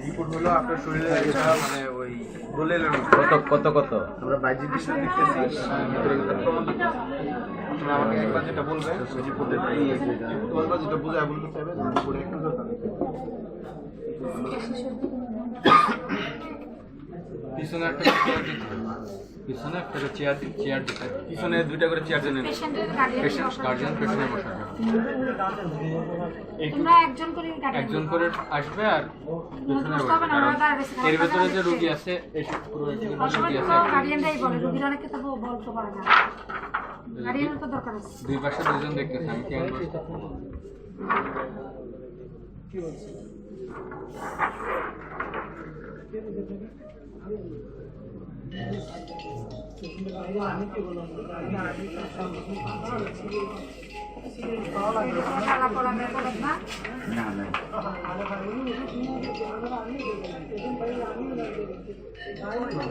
Report হলো আপনার শরীরে মানে ওই বলে। কত কত কত? আমরা বাইরের দৃশ্য দেখতেছি আমাকে একবার যেটা রিপোর্ট বলবা যেটা বুঝায় বলতে চাইবে একটু দরকার। পিছনে একটা চেয়ার দিতে পিছনে একটা চেয়ার চেয়ার দিতে পিছনে দুইটা করে চেয়ার জন্য পেশেন্ট গার্জিয়ান পেছনে বসাবে। একজন করে একজন করে আসবে আর এর ভেতরে যে। রুগী আছে এসব পুরো রুগী আছে। গার্ডিয়ানরাই বলে রোগীর অনেকে তো বলতে পারে না। গার্ডিয়ানের তো দরকার আছে। দুই পাশে দুজন দেখতেছে আমি কেন না না না